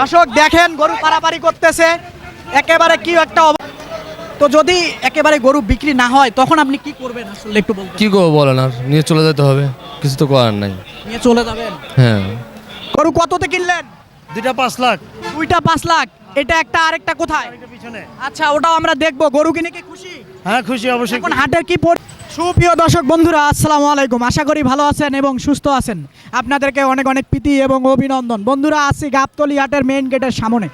দর্শক দেখেন গরু পারাপারি করতেছে। একেবারে কি একটা তো যদি একেবারে গরু বিক্রি না হয় তখন আপনি কি করবেন? আসলে একটু বলবেন। কি করব বলেন আর? নিয়ে চলে যেতে হবে। কিছু তো করার নাই। নিয়ে চলে যাবেন? হ্যাঁ। গরু কততে কিনলেন? দুইটা পাঁচ লাখ। দুইটা পাঁচ লাখ। এটা একটা আরেকটা কোথায়? পিছনে। আচ্ছা ওটাও আমরা দেখব। গরু কিনে কি খুশি? হ্যাঁ খুশি অবশ্যই এখন হাটের কি পরি- সুপ্রিয় দর্শক বন্ধুরা, আসসালামু আলাইকুম। আশা করি ভালো আছেন এবং সুস্থ আছেন। আপনাদেরকে অনেক অনেক প্রীতি এবং অভিনন্দন। বন্ধুরা, আছি গাবতলি হাটের মেইন গেটের সামনে।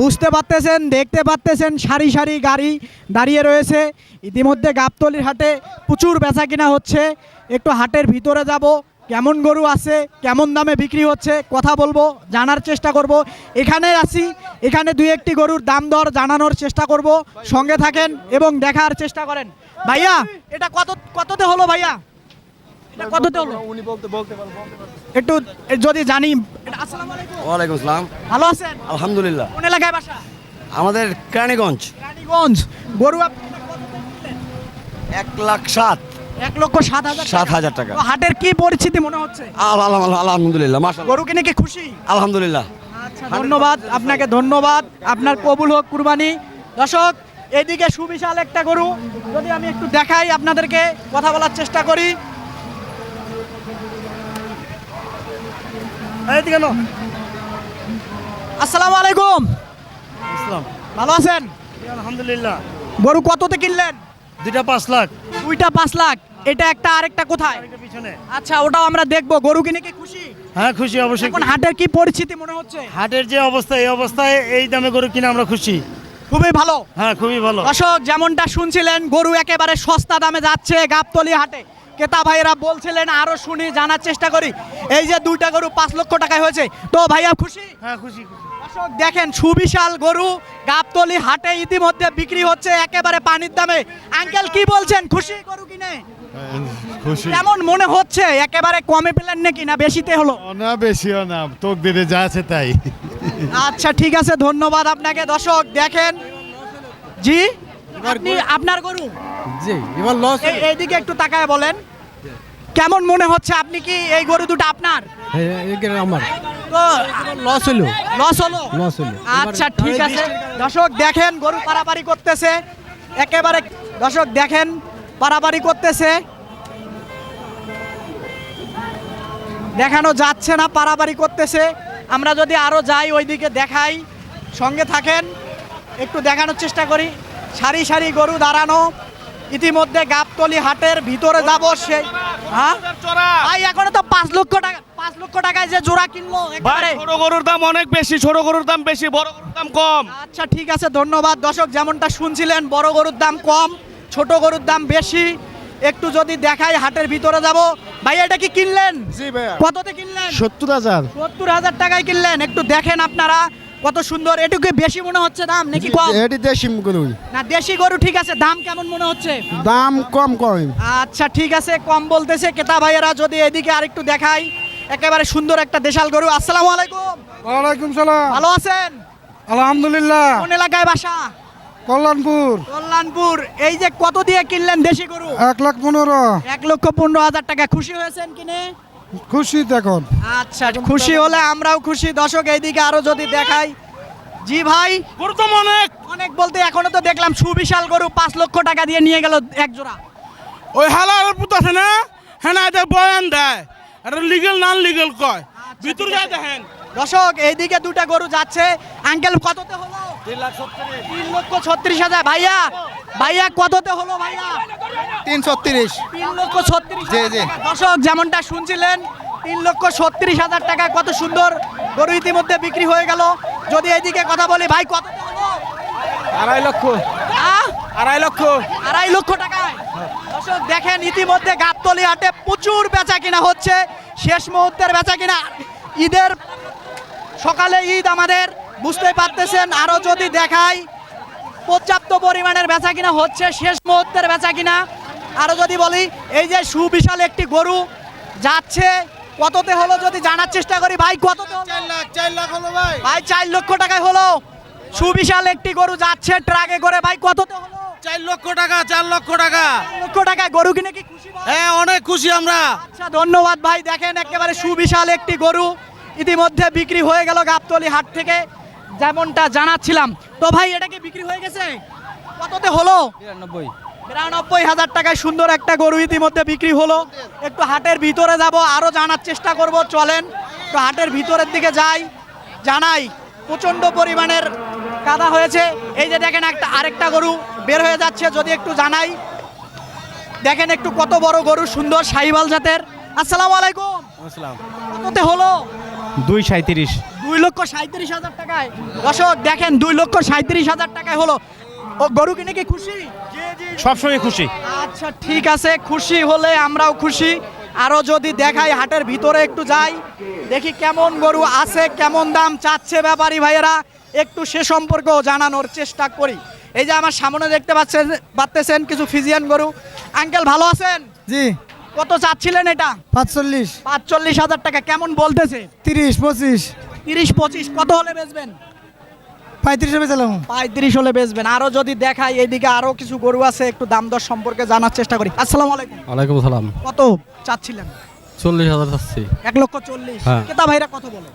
বুঝতে পারতেছেন, দেখতে পারতেছেন, সারি সারি গাড়ি দাঁড়িয়ে রয়েছে। ইতিমধ্যে গাবতলির হাটে প্রচুর বেচা কিনা হচ্ছে। একটু হাটের ভিতরে যাব। কেমন গরু আছে কেমন দামে বিক্রি হচ্ছে কথা বলব জানার চেষ্টা করব। এখানে আছি এখানে দুই একটি গরুর দাম দর জানানোর চেষ্টা করব। সঙ্গে থাকেন এবং দেখার চেষ্টা করেন। ভাইয়া এটা কত কততে হলো ভাইয়া? এটা কততে হলো? উনি বলতে বলতে একটু যদি জানি। আসসালামু আলাইকুম। ওয়ালাইকুম আসসালাম। ভালো আছেন? আলহামদুলিল্লাহ। কোন এলাকায় বাসা? আমাদের কেরানীগঞ্জ। রানীগঞ্জ গরু এক লাখ সাত। এক লক্ষ সাত হাজার সাত হাজার টাকা। তো হাটের কি পরিস্থিতি মনে হচ্ছে? আল- আল- আল- আলহামদুলিল্লাহ মাশাআল্লাহ। গরু কিনে কি খুশি? আলহামদুলিল্লাহ। আচ্ছা ধন্যবাদ আপনাকে ধন্যবাদ। আপনার কবুল হোক কুরবানি। দর্শক এদিকে সুবিশাল একটা গরু। যদি আমি একটু দেখাই আপনাদেরকে কথা বলার চেষ্টা করি। এইদিকে আসসালামু আলাইকুম। ইসলাম ভালো আছেন? আলহামদুলিল্লাহ। গরু কততে কিনলেন? দুইটা পাঁচ লাখ। দুইটা পাঁচ লাখ। এটা একটা আরেকটা কোথায়? পিছনে। আচ্ছা ওটাও আমরা দেখব। গরু কিনে কি খুশি? হ্যাঁ খুশি অবশ্যই এখন হাটের কি পরিস্থিতি মনে হচ্ছে? হাটের যে অবস্থা এই অবস্থায় এই দামে গরু কিনে আমরা খুশি। খুবই ভালো। হ্যাঁ খুবই ভালো। দর্শক যেমনটা শুনছিলেন গরু একেবারে সস্তা দামে যাচ্ছে গাবতলি হাটে। ক্রেতা ভাইয়েরা বলছিলেন আরও শুনি জানার চেষ্টা করি। এই যে দুইটা গরু পাঁচ লক্ষ টাকায় হয়েছে। তো ভাইয়া খুশি? হ্যাঁ খুশি খুশি। দর্শক দেখেন সুবিশাল গরু গাবতলি হাটে ইতিমধ্যে বিক্রি হচ্ছে একেবারে পানির দামে। আঙ্কেল কি বলছেন? খুশি গরু কিনে? খুশি। কেমন মনে হচ্ছে? একেবারে কমে পেলেন নাকি না বেশিতে হলো? না বেশিও না তোক দিতে যা আছে তাই। আচ্ছা ঠিক আছে ধন্যবাদ আপনাকে। দর্শক দেখেন। জি? আপনি আপনার গরু? জি এবার লস এইদিকে একটু তাকায় বলেন। কেমন মনে হচ্ছে? আপনি কি এই গরু দুটো আপনার? আমার। তো লস হলো। লস হলো। লস হলো। আচ্ছা ঠিক আছে। দর্শক দেখেন গরু পারাপারি করতেছে। একেবারে দর্শক দেখেন পারাপারি করতেছে। দেখানো যাচ্ছে না পারাপারি করতেছে। আমরা যদি আরও যাই ওইদিকে দেখাই। সঙ্গে থাকেন একটু দেখানোর চেষ্টা করি। সারি সারি গরু দাঁড়ানো। ইতিমধ্যে গাবতলি হাটের ভিতরে যাব। সেই ভাই এখনও তো পাঁচ লক্ষ টাকা পাঁচ লক্ষ টাকায় যে জোড়া কিনলো ভাই ছোট গরুর দাম অনেক বেশি ছোট গরুর দাম বেশি বড় গরুর দাম কম। আচ্ছা ঠিক আছে ধন্যবাদ। দর্শক যেমনটা শুনছিলেন বড় গরুর দাম কম ছোট গরুর দাম বেশি। একটু যদি দেখাই হাটের ভিতরে যাব। ভাই এটা কি কিনলেন? জি কততে কিনলেন? সত্তর হাজার। সত্তর হাজার টাকায় কিনলেন। একটু দেখেন আপনারা। কত সুন্দর এটুকু বেশি মনে হচ্ছে দাম নাকি কম? এটি দেশি গরু। না দেশি গরু ঠিক আছে দাম কেমন মনে হচ্ছে? দাম কম কম। আচ্ছা ঠিক আছে কম বলতেছে। কেতা ভাইয়েরা যদি এদিকে আরেকটু দেখাই একেবারে সুন্দর একটা দেশাল গরু। আসসালামু আলাইকুম। ওয়ালাইকুম সালাম। ভালো আছেন? আলহামদুলিল্লাহ। কোন এলাকায় বাসা? কল্যাণপুর। কল্যাণপুর। এই যে কত দিয়ে কিনলেন দেশি গরু? এক লাখ পনেরো। এক লক্ষ পনেরো হাজার টাকা। খুশি হয়েছেন কিনে? খুশি দেখুন আচ্ছা খুশি হলে আমরাও খুশি। দর্শক এইদিকে আরও যদি দেখাই। জি ভাই। তো অনেক। অনেক বলতে এখনও তো দেখলাম সুবিশাল গরু পাঁচ লক্ষ টাকা দিয়ে নিয়ে গেল এক জোড়া। ওই হালার পুত আছে না? হ্যাঁ এটা বয়ান দেয়। এটা লিগেল নন লিগেল কয়? ভিতর যায় দেখেন। দর্শক এইদিকে দুটা গরু যাচ্ছে। আঙ্কেল কততে হলো? তিন লক্ষ ছত্রিশ হাজার। ভাইয়া ভাইয়া কততে হলো ভাইয়া? তিন ছত্রিশ তিন লক্ষ ছত্রিশ জি, জি। দর্শক যেমনটা শুনছিলেন তিন লক্ষ ছত্রিশ হাজার টাকা কত সুন্দর গরু ইতিমধ্যে বিক্রি হয়ে গেল। যদি এইদিকে কথা বলি ভাই কত আড়াই লক্ষ। আড়াই লক্ষ। আড়াই লক্ষ টাকায়। দর্শক দেখেন ইতিমধ্যে গাবতলি হাটে প্রচুর বেচা কিনা হচ্ছে। শেষ মুহূর্তের বেচা কিনা। ঈদের সকালে ঈদ আমাদের। বুঝতে পারতেছেন আরও যদি দেখাই পর্যাপ্ত পরিমাণের বেচা কিনা হচ্ছে শেষ মুহূর্তের বেচা কিনা। আরও যদি বলি এই যে সুবিশাল একটি গরু যাচ্ছে কততে হলো যদি জানার চেষ্টা করি? ভাই কততে হলো? হলো ভাই। চার লক্ষ টাকায় হলো। সুবিশাল একটি গরু যাচ্ছে ট্রাকে করে। ভাই কততে হলো? চার লক্ষ টাকা চার লক্ষ টাকা। লক্ষ টাকায় গরু কিনে কি খুশি? হ্যাঁ অনেক খুশি আমরা। আচ্ছা ধন্যবাদ ভাই। দেখেন একেবারে সুবিশাল একটি গরু ইতিমধ্যে বিক্রি হয়ে গেল গাবতলি হাট থেকে। যেমনটা জানাচ্ছিলাম। তো ভাই এটা কি বিক্রি হয়ে গেছে? কততে হলো? বিরানব্বই। বিরানব্বই হাজার টাকায় সুন্দর একটা গরু ইতিমধ্যে বিক্রি হলো। একটু হাটের ভিতরে যাব আরও জানার চেষ্টা করব চলেন। তো হাটের ভিতরের দিকে যাই জানাই। প্রচণ্ড পরিমাণের কাদা হয়েছে। এই যে দেখেন একটা আরেকটা গরু বের হয়ে যাচ্ছে যদি একটু জানাই। দেখেন একটু কত বড় গরু সুন্দর সাহিবাল জাতের। আসসালামু আলাইকুম। কততে হলো? দুই সাঁত্রিশ দুই লক্ষ সাঁত্রিশ হাজার টাকায়। দর্শক দেখেন দুই লক্ষ সাঁত্রিশ হাজার টাকায় হলো। ও গরু কিনে কি খুশি? সবসময় খুশি। আচ্ছা ঠিক আছে খুশি হলে আমরাও খুশি। আরও যদি দেখাই হাটের ভিতরে একটু যাই দেখি কেমন গরু আছে কেমন দাম চাচ্ছে ব্যাপারী ভাইয়েরা। একটু সে সম্পর্কেও জানানোর চেষ্টা করি। এই যে আমার সামনে দেখতে পাচ্ছেন পাচ্তেছেন কিছু ফিজিয়ান গরু। আঙ্কেল ভালো আছেন? জি। কত চাচ্ছিলেন এটা? পাঁচচল্লিশ। পাঁচচল্লিশ হাজার টাকা। কেমন বলতেছে? তিরিশ পঁচিশ। তিরিশ পঁচিশ কত হলে বেচবেন? পঁয়ত্রিশে বেচালাম। পঁয়ত্রিশ হলে বেচবেন। আরও যদি দেখাই এইদিকে আরও কিছু গরু আছে একটু দাম দর সম্পর্কে জানার চেষ্টা করি। আসসালামু আলাইকুম। ওয়ালাইকুম সালাম কত চাচ্ছিলেন? চল্লিশ হাজার চাচ্ছি। এক লক্ষ চল্লিশ। হ্যাঁ। কেতা ভাইরা কত বলে?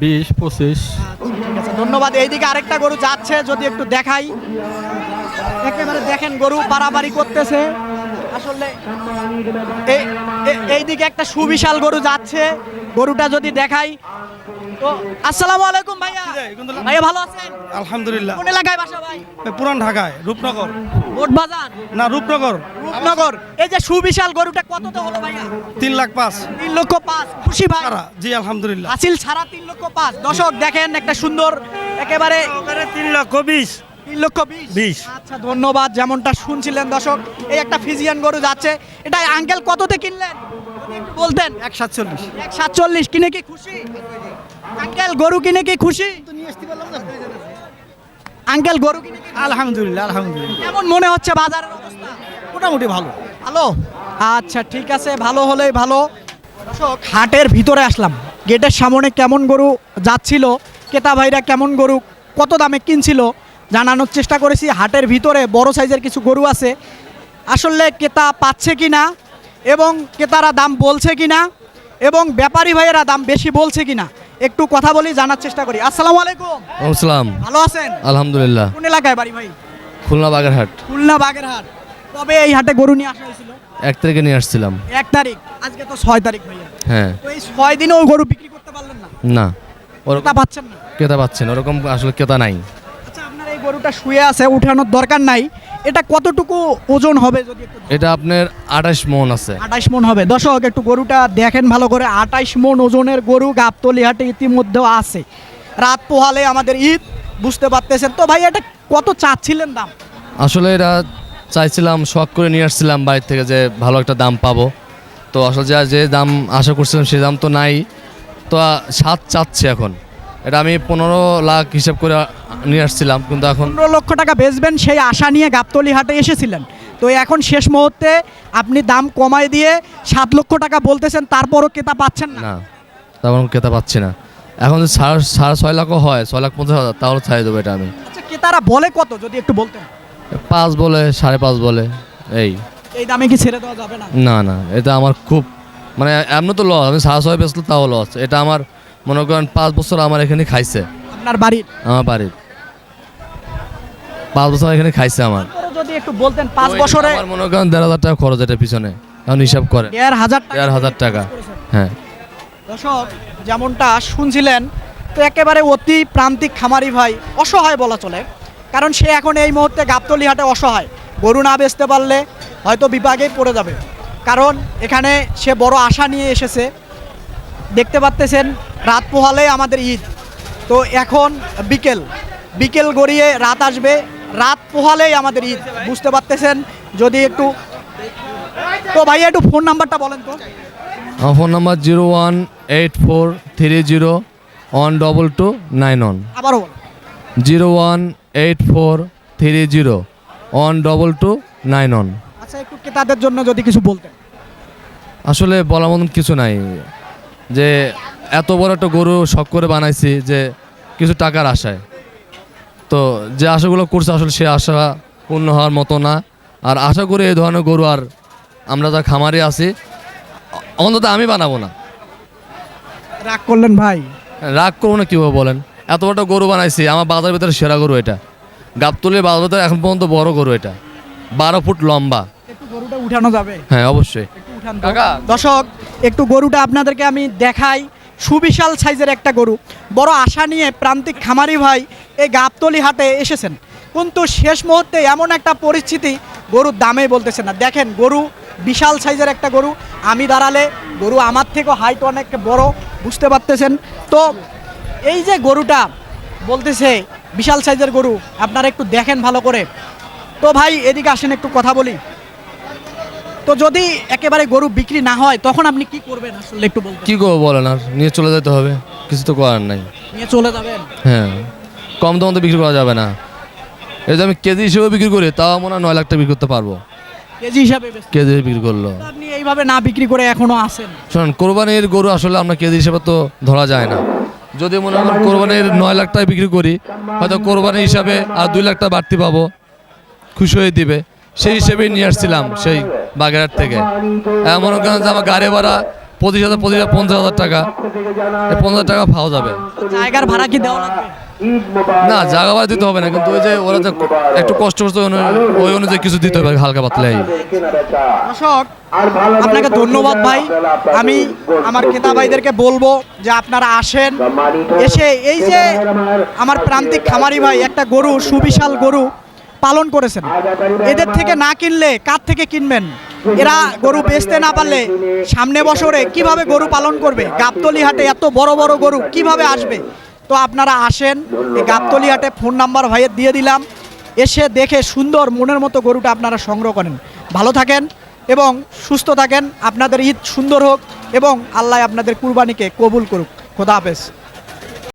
বিশ পঁচিশ। আচ্ছা, ধন্যবাদ। এইদিকে আরেকটা গরু যাচ্ছে যদি একটু দেখাই। একেবারে দেখেন গরু পারাবাড়ি করতেছে। এই এইদিকে একটা সুবিশাল গরু যাচ্ছে। গরুটা যদি দেখাই তো আসসালামু আলাইকুম ভাইয়া। ভাইয়া ভালো আছেন? আলহামদুলিল্লাহ। কোন এলাকায় বাসা ভাই? পুরান ঢাকায় রূপনগর। মোট বাজার? না রূপনগর। রূপনগর। এই যে সুবিশাল গরুটা হলো ভাইয়া? তিন লাখ পাঁচ। তিন লক্ষ পাঁচ। খুশি ভাই? জি আলহামদুলিল্লাহ। হাসিল ছাড়া তিন লক্ষ পাঁচ। দশক দেখেন একটা সুন্দর একেবারে তিন লক্ষ বিশ। তিন লক্ষ বিশ। বিশ। আচ্ছা ধন্যবাদ যেমনটা শুনছিলেন দর্শক। এই একটা ফিজিয়ান গরু যাচ্ছে। এটা আঙ্কেল কততে কিনলেন? বলতেন। এক সাতচল্লিশ। এক সাতচল্লিশ কিনে কি খুশি? আঙ্কেল গরু কিনে কি খুশি? আঙ্কেল গরু কিনে আলহামদুলিল্লাহ আলহামদুলিল্লাহ। কেমন মনে হচ্ছে বাজারের অবস্থা? মোটামুটি ভালো। ভালো? আচ্ছা ঠিক আছে ভালো হলেই ভালো। দর্শক হাটের ভিতরে আসলাম। গেটের সামনে কেমন গরু যাচ্ছিল? ক্রেতা ভাইরা কেমন গরু কত দামে কিনছিল? জানানোর চেষ্টা করেছি। হাটের ভিতরে বড় সাইজের কিছু গরু আছে। আসলে ক্রেতা পাচ্ছে কি না এবং ক্রেতারা দাম বলছে কি না এবং ব্যাপারী ভাইয়েরা দাম বেশি বলছে কি না একটু কথা বলি জানার চেষ্টা করি। আসসালামু আলাইকুম। আসসালাম। ভালো আছেন? আলহামদুলিল্লাহ। কোন এলাকায় বাড়ি ভাই? খুলনা বাগেরহাট। খুলনা বাগেরহাট। কবে এই হাটে গরু নিয়ে আসা হয়েছিল? এক তারিখে নিয়ে আসছিলাম। এক তারিখ। আজকে তো ছয় তারিখ ভাইয়া। হ্যাঁ। তো এই ছয় দিনে ওই গরু বিক্রি করতে পারলেন না? না। ওরকম পাচ্ছেন না? ক্রেতা পাচ্ছেন ওরকম আসলে ক্রেতা নাই। গরুটা শুয়ে আছে উঠানোর দরকার নাই। এটা কতটুকু ওজন হবে যদি এটা আপনার আঠাশ মন আছে। আঠাইশ মন হবে। দর্শক একটু গরুটা দেখেন ভালো করে। আঠাইশ মন ওজনের গরু গাবতলি হাটে ইতিমধ্যেও আছে। রাত পোহালে আমাদের ঈদ বুঝতে পারতেছেন। তো ভাই এটা কত চাচ্ছিলেন দাম? আসলে এটা চাইছিলাম শখ করে নিয়ে আসছিলাম বাইরে থেকে যে ভালো একটা দাম পাবো। তো আসলে যা দাম আশা করছিলাম সে দাম তো নাই। তো সাত চাচ্ছে এখন। এটা আমি পনেরো লাখ হিসাব করে নিয়ে আসছিলাম কিন্তু এখন পনেরো লক্ষ টাকা বেচবেন সেই আশা নিয়ে গাবতলি হাটে এসেছিলেন। তো এখন শেষ মুহূর্তে আপনি দাম কমায় দিয়ে সাত লক্ষ টাকা বলতেছেন তারপরও ক্রেতা পাচ্ছেন না। না তেমন ক্রেতা পাচ্ছি না। এখন যদি সাড়ে সাড়ে ছয় লাখও হয় ছয় লাখ পঞ্চাশ হাজার তাহলে ছাড়িয়ে দেবো এটা আমি। আচ্ছা ক্রেতারা বলে কত যদি একটু বলতেন? পাঁচ বলে সাড়ে পাঁচ বলে এই। এই দামে কি ছেড়ে দেওয়া যাবে না? না না এটা আমার খুব মানে এমন তো লস আমি সাড়ে ছয় বেচলে তাও লস এটা আমার মনে করেন পাঁচ বছর আমার এখানে খাইছে। আপনার বাড়ির? আমার বাড়ির। পাঁচ বছর এখানে খাইছে আমার। যদি একটু বলতেন পাঁচ বছরে আমার মনে করেন দেড় হাজার টাকা খরচ এটা পিছনে। এখন হিসাব করে দেড় হাজার টাকা দেড় হাজার টাকা। হ্যাঁ। দর্শক যেমনটা শুনছিলেন তো একেবারে অতি প্রান্তিক খামারি ভাই অসহায় বলা চলে। কারণ সে এখন এই মুহূর্তে গাবতলি হাটে অসহায়। গরু না বেচতে পারলে হয়তো বিপাকেই পড়ে যাবে। কারণ এখানে সে বড় আশা নিয়ে এসেছে। দেখতে পাচ্তেছেন রাত পোহালে আমাদের ঈদ। তো এখন বিকেল। বিকেল গড়িয়ে রাত আসবে। রাত পোহালেই আমাদের ঈদ। বুঝতে পারতেছেন? যদি একটু তো ভাই একটু ফোন নাম্বারটা বলেন তো। আমার phone number zero one eight four three zero one double two nine one. আবারও zero one eight four three zero one double two nine one. আচ্ছা একটু ক্রেতাদের জন্য যদি কিছু বলতেন। আসলে বলার মতন কিছু নাই। যে এত বড় একটা গরু শখ করে বানাইছি যে কিছু টাকার আশায়। তো যে আশাগুলো করছে আসলে সে আশা পূর্ণ হওয়ার মতো না। আর আশা করি এই ধরনের গরু আর আমরা যা খামারে আছি অন্তত আমি বানাবো না। রাগ করলেন ভাই? রাগ করব না কীভাবে বলেন? এত বড় গরু বানাইছি আমার বাজারের ভিতরে সেরা গরু এটা। গাবতলির বাজার ভিতরে এখন পর্যন্ত বড় গরু এটা। বারো ফুট লম্বা। গরুটা উঠানো যাবে? হ্যাঁ অবশ্যই। দর্শক একটু গরুটা আপনাদেরকে আমি দেখাই। সুবিশাল সাইজের একটা গরু। বড় আশা নিয়ে প্রান্তিক খামারি ভাই এই গাবতলি হাটে এসেছেন। কিন্তু শেষ মুহূর্তে এমন একটা পরিস্থিতি গরুর দামে বলতেছে না। দেখেন, গরু বিশাল সাইজের একটা গরু। আমি দাঁড়ালে গরু আমার থেকেও হাইট অনেক বড়, বুঝতে পারতেছেন? তো এই যে গরুটা বলতেছে বিশাল সাইজের গরু, আপনারা একটু দেখেন ভালো করে। তো ভাই, এদিকে আসেন, একটু কথা বলি। তো যদি একেবারে গরু বিক্রি না হয় তখন আপনি কি করবেন আসলে একটু বলতে কি করব বলেন আর? নিয়ে চলে যেতে হবে। কিছু তো করার নাই। নিয়ে চলে যাবেন? হ্যাঁ। কম দাম তো বিক্রি করা যাবে না। এই যে আমি কেজি হিসেবে বিক্রি করি তাও মনে হয় নয় লাখ টাকা বিক্রি করতে পারব। কেজি হিসাবে কেজি বিক্রি করল। আপনি এইভাবে না বিক্রি করে এখনও আছেন? শোনেন কোরবানির গরু আসলে আমরা কেজি হিসেবে তো ধরা যায় না। যদি মনে করেন কোরবানির নয় লাখ টাকা বিক্রি করি হয়তো কোরবানি হিসাবে আর দুই লাখ টাকা বাড়তি পাবো। খুশি হয়ে দিবে। সেই হিসেবেই নিয়ে আসছিলাম সেই বাগেরহাট থেকে। এমন মনে করেন যে আমার গাড়ি ভাড়া পঁচিশ হাজার পঁচিশ হাজার পঞ্চাশ হাজার টাকা। পঞ্চাশ হাজার টাকা পাওয়া যাবে। জায়গার ভাড়া কি দেওয়া লাগবে? না জায়গা ভাড়া দিতে হবে না কিন্তু ওই যে ওরা যে একটু কষ্ট করছে ওই অনুযায়ী কিছু দিতে হবে হালকা পাতলাই দর্শক আপনাকে ধন্যবাদ ভাই। আমি আমার ক্রেতা ভাইদেরকে বলব যে আপনারা আসেন। এসে এই যে আমার প্রান্তিক খামারি ভাই একটা গরু সুবিশাল গরু পালন করেছেন। এদের থেকে না কিনলে কার থেকে কিনবেন? এরা গরু বেচতে না পারলে সামনে বছরে কীভাবে গরু পালন করবে? গাবতলি হাটে এত বড় বড় গরু কীভাবে আসবে? তো আপনারা আসেন, এই গাবতলি হাটে ফোন নাম্বার ভাইয়ের দিয়ে দিলাম। এসে দেখে সুন্দর মনের মতো গরুটা আপনারা সংগ্রহ করেন। ভালো থাকেন এবং সুস্থ থাকেন। আপনাদের ঈদ সুন্দর হোক এবং আল্লাহ আপনাদের কুরবানিকে কবুল করুক। খোদা হাফেজ।